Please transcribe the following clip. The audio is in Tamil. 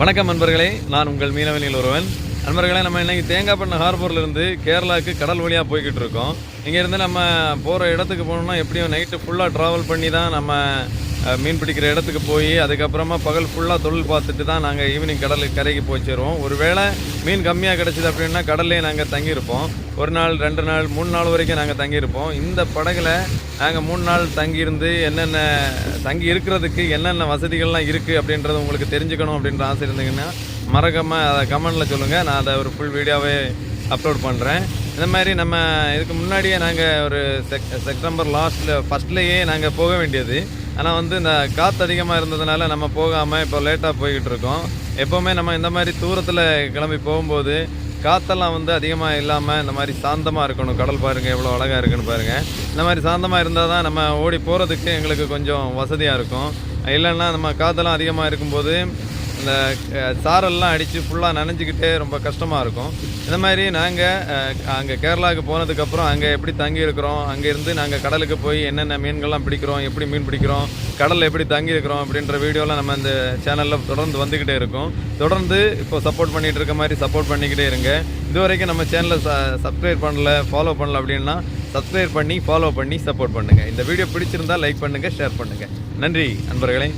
வணக்கம் நண்பர்களே நான் உங்கள் மீனவனில் ஒருவன். நண்பர்களே நம்ம இன்றைக்கி தேங்காய்பண்ண ஹார்பர்லேருந்து கேரளாவுக்கு கடல் வழியாக போய்கிட்டு இருக்கோம். இங்கேருந்து நம்ம போகிற இடத்துக்கு போகணுன்னா எப்படியும் நைட்டு ஃபுல்லாக ட்ராவல் பண்ணி தான் நம்ம மீன் பிடிக்கிற இடத்துக்கு போய் அதுக்கப்புறமா பகல் ஃபுல்லாக தொழில் பார்த்துட்டு தான் நாங்கள் ஈவினிங் கடலுக்கு கரைக்கு போய் சேருவோம். ஒருவேளை மீன் கம்மியாக கிடச்சிது அப்படின்னா கடல்லே நாங்கள் தங்கியிருப்போம். ஒரு நாள் ரெண்டு நாள் மூணு நாள் வரைக்கும் நாங்கள் தங்கியிருப்போம். இந்த படகுல நாங்கள் மூணு நாள் தங்கியிருந்து என்னென்ன தங்கி இருக்கிறதுக்கு என்னென்ன வசதிகள்லாம் இருக்குது அப்படின்றது உங்களுக்கு தெரிஞ்சுக்கணும் அப்படின்ற ஆசை இருந்தீங்கன்னா மறக்காமல் அதை கமெண்டில் சொல்லுங்கள் நான் அதை ஒரு ஃபுல் வீடியோவே அப்லோட் பண்ணுறேன் இந்த மாதிரி நம்ம இதுக்கு முன்னாடியே நாங்கள் ஒரு செக் செப்டம்பர் லாஸ்ட்டில் ஃபஸ்ட்லேயே நாங்கள் போக வேண்டியது. ஆனால் வந்து இந்த காற்று அதிகமாக இருந்ததுனால நம்ம போகாமல் இப்போ லேட்டாக போய்கிட்டு இருக்கோம் எப்போவுமே நம்ம இந்த மாதிரி தூரத்தில் கிளம்பி போகும்போது காற்றெல்லாம் வந்து அதிகமாக இல்லாமல் இந்த மாதிரி சாந்தமாக இருக்கணும். கடல் பாருங்கள் எவ்வளோ அழகாக இருக்குன்னு பாருங்கள் இந்த மாதிரி சாந்தமாக இருந்தால் தான் நம்ம ஓடி போகிறதுக்கு எங்களுக்கு கொஞ்சம் வசதியாக இருக்கும். இல்லைன்னா நம்ம காற்றெல்லாம் அதிகமாக இருக்கும்போது இந்த சாரல்லாம் அடித்து ஃபுல்லாக நனைஞ்சிக்கிட்டே ரொம்ப கஷ்டமாக இருக்கும். இந்த மாதிரி நாங்கள் அங்கே கேரளாவுக்கு போனதுக்கப்புறம் அங்கே எப்படி தங்கி இருக்கிறோம் அங்கேருந்து நாங்கள் கடலுக்கு போய் என்னென்ன மீன்கள்லாம் பிடிக்கிறோம் எப்படி மீன் பிடிக்கிறோம் கடலில் எப்படி தங்கி இருக்கிறோம் அப்படின்ற வீடியோலாம் நம்ம இந்த சேனலில் தொடர்ந்து வந்துக்கிட்டே இருக்கும். தொடர்ந்து இப்போ சப்போர்ட் பண்ணிகிட்டு இருக்க மாதிரி சப்போர்ட் பண்ணிக்கிட்டே இருங்க. இது வரைக்கும் நம்ம சேனலை ச சப்ஸ்கிரைப் பண்ணல ஃபாலோ பண்ணல அப்படின்னா சப்ஸ்கிரைப் பண்ணி ஃபாலோ பண்ணி சப்போர்ட் பண்ணுங்கள் இந்த வீடியோ பிடிச்சிருந்தா லைக் பண்ணுங்கள் ஷேர் பண்ணுங்கள் நன்றி நண்பர்களே.